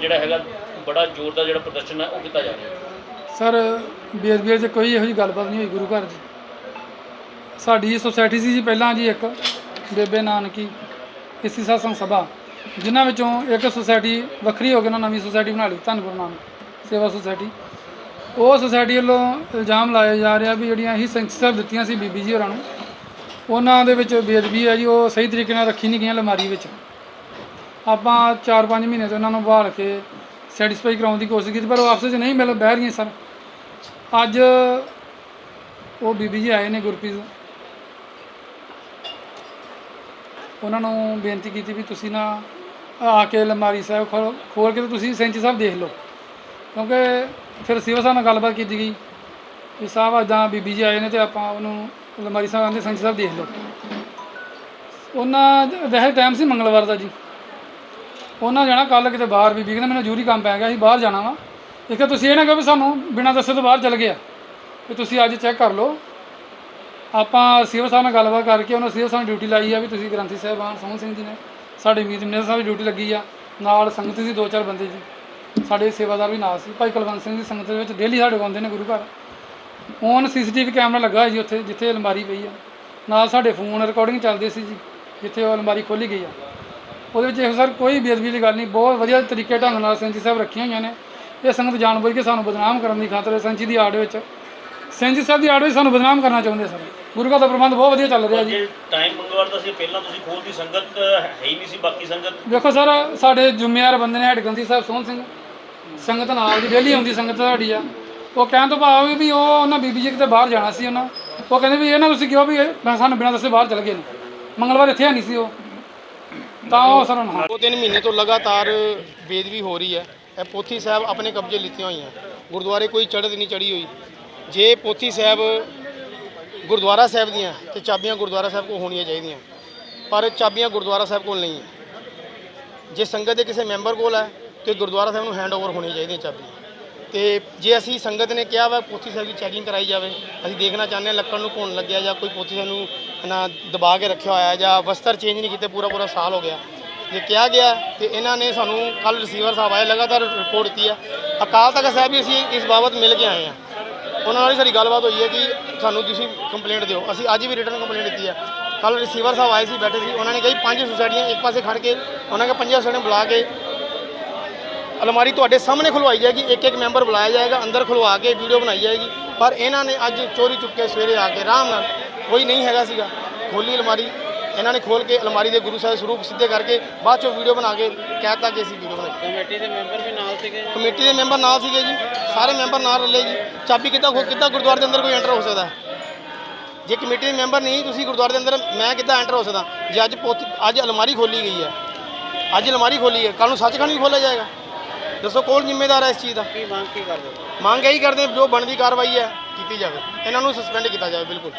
ਜਿਹੜਾ ਹੈਗਾ ਬੜਾ ਜ਼ੋਰ ਦਾ ਜਿਹੜਾ ਪ੍ਰਦਰਸ਼ਨ ਹੈ ਉਹ ਕੀਤਾ ਜਾ ਰਿਹਾ ਸਰ ਬੇਅਦਬੀ 'ਚ ਕੋਈ ਇਹੋ ਜਿਹੀ ਗੱਲਬਾਤ ਨਹੀਂ ਹੋਈ ਗੁਰੂ ਘਰ 'ਚ ਸਾਡੀ ਸੋਸਾਇਟੀ ਸੀ ਜੀ ਪਹਿਲਾਂ ਜੀ ਇੱਕ, ਬੇਬੇ ਨਾਨਕੀ, ਇਸੀ ਸਾਸੰਗ ਸਭਾ, ਜਿਨ੍ਹਾਂ ਵਿੱਚੋਂ ਇੱਕ ਸੁਸਾਇਟੀ ਵੱਖਰੀ ਹੋ ਕੇ ਉਹਨਾਂ ਨਵੀਂ ਸੁਸਾਇਟੀ ਬਣਾ ਲਈ, ਧੰਨ ਗੁਰੂ ਨਾਨਕ ਸੇਵਾ ਸੁਸਾਇਟੀ। ਉਹ ਸੁਸਾਇਟੀ ਵੱਲੋਂ ਇਲਜ਼ਾਮ ਲਾਇਆ ਜਾ ਰਿਹਾ ਵੀ ਜਿਹੜੀਆਂ ਅਸੀਂ ਸੈਂਸਰ ਦਿੱਤੀਆਂ ਸੀ ਬੀਬੀ ਜੀ ਹੋਰਾਂ ਨੂੰ, ਉਹਨਾਂ ਦੇ ਵਿੱਚ ਬੇਅਦਬੀ ਹੈ ਜੀ, ਉਹ ਸਹੀ ਤਰੀਕੇ ਨਾਲ ਰੱਖੀ ਨਹੀਂ ਗਈਆਂ ਅਲਮਾਰੀ ਵਿੱਚ। ਆਪਾਂ 4-5 ਮਹੀਨੇ ਤੋਂ ਉਹਨਾਂ ਨੂੰ ਬਹਾਲ ਕੇ ਸੈਟੀਸਫਾਈ ਕਰਾਉਣ ਦੀ ਕੋਸ਼ਿਸ਼ ਕੀਤੀ, ਪਰ ਉਹ ਆਪਸ ਵਿੱਚ ਨਹੀਂ ਮਿਲ, ਬਹਿ ਰਹੀਆਂ ਸਰ ਅੱਜ ਉਹ ਬੀਬੀ ਜੀ ਆਏ ਨੇ ਗੁਰਪ੍ਰੀਤ ਉਹਨਾਂ ਨੂੰ ਬੇਨਤੀ ਕੀਤੀ ਵੀ ਤੁਸੀਂ ਨਾ ਆ ਕੇ ਅਲਮਾਰੀ ਸਾਹਿਬ ਖੋਲ ਖੋਲ ਕੇ ਤੁਸੀਂ ਸੈਂਚੀ ਸਾਹਿਬ ਦੇਖ ਲਓ। ਕਿਉਂਕਿ ਫਿਰ ਸਿਵਾ ਸਾਹਿਬ ਨਾਲ ਗੱਲਬਾਤ ਕੀਤੀ ਗਈ ਵੀ ਸਾਹਿਬ ਇੱਦਾਂ ਬੀਬੀ ਜੀ ਆਏ ਨੇ ਤੇ ਆਪਾਂ ਉਹਨੂੰ ਅਲਮਾਰੀ ਸਾਹਿਬ ਆਂਦੇ ਸੈਂਚੀ ਸਾਹਿਬ ਦੇਖ ਲਓ। ਉਹਨਾਂ ਵੈਸੇ ਟਾਈਮ ਸੀ ਮੰਗਲਵਾਰ ਦਾ ਜੀ। ਉਹਨਾਂ ਜਾਣਾ ਕੱਲ ਕਿਤੇ ਬਾਹਰ ਬੀਬੀ ਕਹਿੰਦਾ ਮੈਨੂੰ ਜ਼ਰੂਰੀ ਕੰਮ ਪੈ ਗਿਆ ਸੀ, ਬਾਹਰ ਜਾਣਾ ਵਾ। ਇੱਕ ਤੁਸੀਂ ਇਹ ਨਾ ਕਹੋ ਵੀ ਸਾਨੂੰ ਬਿਨਾਂ ਦੱਸੇ ਤੋਂ ਬਾਹਰ ਚਲ ਗਿਆ ਵੀ ਤੁਸੀਂ ਅੱਜ ਚੈੱਕ ਕਰ ਲਓ। ਆਪਾਂ ਸਿਵਲ ਸਾਹਿਬ ਨਾਲ ਗੱਲਬਾਤ ਕਰਕੇ ਉਹਨਾਂ ਸਿਵਲ ਸਾਹਿਬ ਡਿਊਟੀ ਲਾਈ ਆ ਵੀ ਤੁਸੀਂ ਗ੍ਰੰਥੀ ਸਾਹਿਬਾਨ, ਸੋਹਣ ਸਿੰਘ ਜੀ ਨੇ ਸਾਡੇ ਮੀਤ ਮਿਨਰ ਸਾਹਿਬ ਦੀ ਡਿਊਟੀ ਲੱਗੀ ਆ। ਨਾਲ ਸੰਗਤ ਸੀ, ਦੋ ਚਾਰ ਬੰਦੇ ਜੀ ਸਾਡੇ ਸੇਵਾਦਾਰ ਵੀ ਨਾਲ ਸੀ। ਭਾਈ ਕੁਲਵੰਤ ਸਿੰਘ ਦੀ ਸੰਗਤ ਦੇ ਵਿੱਚ ਡੇਲੀ ਸਾਡੇ ਕੋਲ ਆਉਂਦੇ ਨੇ ਗੁਰੂ ਘਰ। ਹੁਣ ਸੀਸੀਟੀਵੀ ਕੈਮਰਾ ਲੱਗਾ ਜੀ ਉੱਥੇ, ਜਿੱਥੇ ਅਲਮਾਰੀ ਪਈ ਆ। ਨਾਲ ਸਾਡੇ ਫੋਨ ਰਿਕਾਰਡਿੰਗ ਚੱਲਦੀ ਸੀ ਜੀ, ਜਿੱਥੇ ਉਹ ਅਲਮਾਰੀ ਖੋਲੀ ਗਈ ਆ। ਉਹਦੇ ਵਿੱਚ ਇਹੋ ਸਰ ਕੋਈ ਬੇਅਦਬੀ ਦੀ ਗੱਲ ਨਹੀਂ ਬਹੁਤ ਵਧੀਆ ਤਰੀਕੇ ਢੰਗ ਨਾਲ ਸੈਂਚੀ ਸਾਹਿਬ ਰੱਖੀਆਂ ਹੋਈਆਂ ਨੇ। ਇਹ ਸੰਗਤ ਜਾਣਬੁੱਝ ਕੇ ਸਾਨੂੰ ਬਦਨਾਮ ਕਰਨ ਦੀ ਖਾਤਰ ਸੈਂਚੀ ਦੀ ਆੜ ਵਿੱਚ। ਸੈਂਚੀ ਸਾਹਿਬ ਦੀ ਆੜ ਵਿੱਚ ਸਾਨੂੰ ਬਦਨਾਮ ਕਰਨਾ ਚਾਹੁੰਦੇ ਸਰ। ਗੁਰੂ ਘਰ ਦਾ ਪ੍ਰਬੰਧ ਬਹੁਤ ਵਧੀਆ ਚੱਲ ਰਿਹਾ ਜੀ। ਟਾਈਮ ਮੰਗਲਵਾਰ ਦਾ ਸੀ ਪਹਿਲਾਂ ਤੁਸੀਂ ਖੋਲਦੀ ਸੰਗਤ ਹੈ ਹੀ ਨਹੀਂ ਸੀ ਬਾਕੀ ਸੰਗਤ। ਵੇਖੋ ਸਰ ਸਾਡੇ ਜ਼ਿੰਮੇਵਾਰ ਬੰਦੇ ਨੇ ਹੈਡ ਗੰਦੀ ਸਾਹਿਬ ਸੋਹਣ ਸਿੰਘ। ਸੰਗਤ ਨਾਲ ਦੀ ਡੇਲੀ ਆਉਂਦੀ ਸੰਗਤ ਸਾਡੀ ਆ। ਉਹ ਕਹਿਣ ਤੋਂ ਭਾਵ ਵੀ ਵੀ ਉਹ ਉਹਨਾਂ ਬੀਬੀ ਜੀ ਕਿਤੇ ਬਾਹਰ ਜਾਣਾ ਸੀ ਉਹਨਾਂ। ਉਹ ਕਹਿੰਦੇ ਵੀ ਇਹ ਨਾ ਤੁਸੀਂ ਕਿਹਾ ਵੀ ਸਾਨੂੰ ਬਿਨਾਂ ਦੱਸੇ ਬਾਹਰ ਚਲ ਗਏ ਨੇ। ਮੰਗਲਵਾਰ ਇੱਥੇ ਨਹੀਂ ਸੀ ਉਹ। ਤਾਂ ਉਹ ਸਰ ਹਾਂ ਦੋ ਤਿੰਨ ਮਹੀਨੇ ਤੋਂ ਲਗਾਤਾਰ ਬੇਦਬੀ ਹੋ ਰਹੀ ਹੈ। ਇਹ ਪੋਥੀ ਸਾਹਿਬ ਆਪਣੇ ਕਬਜ਼ੇ ਲਿੱਤੀਆਂ ਹੋਈਆਂ। ਗੁਰਦੁਆਰੇ ਕੋਈ ਚੜ੍ਹਤ ਨਹੀਂ ਚੜੀ ਹੋਈ। ਜੇ ਪੋਥੀ ਸਾਹਿਬ ਗੁਰਦੁਆਰਾ ਸਾਹਿਬ ਦੀਆਂ ਤੇ ਚਾਬੀਆਂ ਗੁਰਦੁਆਰਾ ਸਾਹਿਬ ਕੋਲ ਹੋਣੀਆਂ ਚਾਹੀਦੀਆਂ। ਪਰ ਚਾਬੀਆਂ ਗੁਰਦੁਆਰਾ ਸਾਹਿਬ ਕੋਲ ਨਹੀਂ। ਹੈ ਜੇ ਸੰਗਤ ਦੇ ਕਿਸੇ ਮੈਂਬਰ ਕੋਲ ਹੈ ਤੇ ਗੁਰਦੁਆਰਾ ਸਾਹਿਬ ਨੂੰ ਹੈਂਡਓਵਰ ਹੋਣੀਆਂ ਚਾਹੀਦੀਆਂ ਚਾਬੀਆਂ। ਤੇ ਜੇ ਅਸੀਂ ਸੰਗਤ ਨੇ ਕਿਹਾ ਵਾ ਪੋਥੀ ਸਾਹਿਬ ਦੀ ਚੈਕਿੰਗ ਕਰਾਈ ਜਾਵੇ, ਅਸੀਂ ਦੇਖਣਾ ਚਾਹੁੰਦੇ ਹਾਂ ਲੱਕੜ ਨੂੰ ਘੁਣ ਲੱਗਿਆ ਜਾਂ ਕੋਈ ਪੋਥੀ ਸਾਹਿਬ ਨੂੰ ਨਾ ਦਬਾ ਕੇ ਰੱਖਿਆ ਹੋਇਆ ਜਾਂ ਵਸਤਰ ਚੇਂਜ ਨਹੀਂ ਕੀਤੇ, ਪੂਰਾ ਪੂਰਾ ਸਾਲ ਹੋ ਗਿਆ। ਜੇ ਕਿਹਾ ਗਿਆ ਤੇ ਇਹਨਾਂ ਨੇ ਸਾਨੂੰ ਕੱਲ ਰਿਸੀਵਰ ਸਾਹਿਬ ਆਏ, ਲਗਾਤਾਰ ਰਿਪੋਰਟ ਦਿੱਤੀ ਆ। ਅਕਾਲ ਤਖਤ ਸਾਹਿਬ ਵੀ ਅਸੀਂ ਇਸ ਬਾਬਤ ਮਿਲ ਕੇ ਆਏ ਹਾਂ ਉਹਨਾਂ ਨਾਲ ਹੀ ਸਾਡੀ ਗੱਲਬਾਤ ਹੋਈ ਹੈ ਕਿ ਸਾਨੂੰ ਤੁਸੀਂ ਕੰਪਲੇਂਟ ਦਿਓ। ਅਸੀਂ ਅੱਜ ਵੀ ਰਿਟਰਨ ਕੰਪਲੇਂਟ ਦਿੱਤੀ ਹੈ ਕੱਲ ਰਿਸੀਵਰ ਸਾਹਿਬ ਆਏ ਸੀ, ਬੈਠੇ ਸੀ। ਉਹਨਾਂ ਨੇ ਕਹੀ ਪੰਜ ਸੁਸਾਇਟੀਆਂ ਇੱਕ ਪਾਸੇ ਖੜ ਕੇ, ਉਹਨਾਂ ਕੇ ਪੰਜਾਂ ਸੁਸਾਇਟੀਆਂ ਬੁਲਾ ਕੇ ਅਲਮਾਰੀ ਤੁਹਾਡੇ ਸਾਹਮਣੇ ਖੁਲਵਾਈ ਜਾਏਗੀ ਇੱਕ ਇੱਕ ਮੈਂਬਰ ਬੁਲਾਇਆ ਜਾਏਗਾ ਅੰਦਰ ਖੁਲਵਾ ਕੇ ਵੀਡੀਓ ਬਣਾਈ ਜਾਏਗੀ। ਪਰ ਇਹਨਾਂ ਨੇ ਅੱਜ ਚੋਰੀ ਚੁੱਕੇ ਸਵੇਰੇ ਆ ਕੇ ਆਰਾਮ ਨਾਲ ਕੋਈ ਨਹੀਂ ਹੈਗਾ ਸੀਗਾ। ਖੋਲੀ ਅਲਮਾਰੀ ਇਹਨਾਂ ਨੇ ਖੋਲ ਕੇ ਅਲਮਾਰੀ ਦੇ ਗੁਰੂ ਸਾਹਿਬ ਸਰੂਪ ਸਿੱਧੇ ਕਰਕੇ ਬਾਅਦ ਚੋਂ ਵੀਡੀਓ ਬਣਾ ਕੇ ਕਹਿਤਾ ਕਿ ਅਸੀਂ ਵੀਡੀਓ ਬਣਾਈ। ਕਮੇਟੀ ਦੇ ਮੈਂਬਰ ਵੀ ਨਾਲ ਸੀਗੇ ਕਮੇਟੀ ਦੇ ਮੈਂਬਰ ਨਾਲ ਸੀਗੇ ਜੀ। ਸਾਰੇ ਮੈਂਬਰ ਨਾਲ ਰੱਲੇ ਜੀ। ਚਾਬੀ ਕਿੱਦਾਂ ਖੋ ਕਿੱਦਾਂ ਗੁਰਦੁਆਰੇ ਦੇ ਅੰਦਰ ਕੋਈ ਐਂਟਰ ਹੋ ਸਕਦਾ? ਜੇ ਕਮੇਟੀ ਦੇ ਮੈਂਬਰ ਨਹੀਂ ਤੁਸੀਂ ਗੁਰਦੁਆਰੇ ਦੇ ਅੰਦਰ ਮੈਂ ਕਿੱਦਾਂ ਐਂਟਰ ਹੋ ਸਕਦਾ? ਜੇ ਅੱਜ ਅੱਜ ਅਲਮਾਰੀ ਖੋਲੀ ਗਈ ਹੈ। ਅੱਜ ਅਲਮਾਰੀ ਖੋਲੀ ਹੈ। ਕੱਲ ਨੂੰ ਸੱਚਖੰਡ ਵੀ ਖੋਲਿਆ ਜਾਏਗਾ। ਦੱਸੋ ਕੌਣ ਜ਼ਿੰਮੇਦਾਰ ਹੈ ਇਸ ਚੀਜ਼ ਦਾ? ਕੀ ਮੰਗ ਕੀ ਕਰਦੇ ਮੰਗ ਇਹੀ ਕਰਦੇ ਹਾਂ, ਜੋ ਬਣਦੀ ਕਾਰਵਾਈ ਹੈ ਕੀਤੀ ਜਾਵੇ। ਇਹਨਾਂ ਨੂੰ ਸਸਪੈਂਡ ਕੀਤਾ ਜਾਵੇ ਬਿਲਕੁਲ।